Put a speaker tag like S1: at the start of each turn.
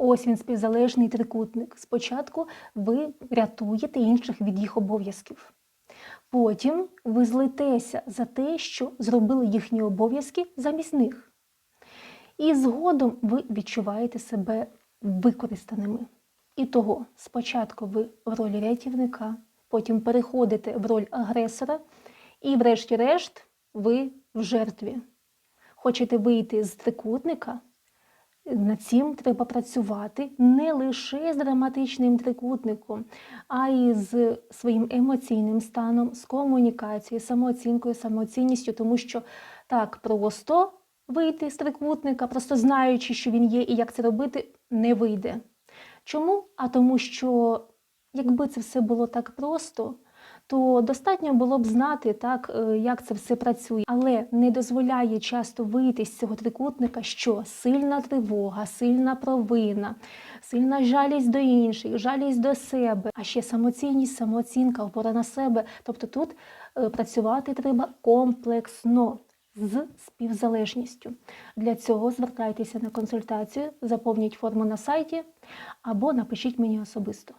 S1: Ось він співзалежний трикутник. Спочатку ви рятуєте інших від їх обов'язків. Потім ви злитеся за те, що зробили їхні обов'язки замість них. І згодом ви відчуваєте себе використаними. І того спочатку ви в ролі рятівника, потім переходите в роль агресора, і, врешті-решт, ви в жертві. Хочете вийти з трикутника? Над цим треба працювати не лише з драматичним трикутником, а й з своїм емоційним станом, з комунікацією, самооцінкою, самооцінністю, тому що так просто вийти з трикутника, просто знаючи, що він є і як це робити, не вийде. Чому? А тому що якби це все було так просто, то достатньо було б знати, так, е, як це все працює, але не дозволяє часто вийти з цього трикутника, що сильна тривога, сильна провина, сильна жалість до інших, жалість до себе, а ще самоцінність, самооцінка, опора на себе. Тобто тут е, працювати треба комплексно. З співзалежністю. Для цього звертайтеся на консультацію, заповніть форму на сайті або напишіть мені особисто.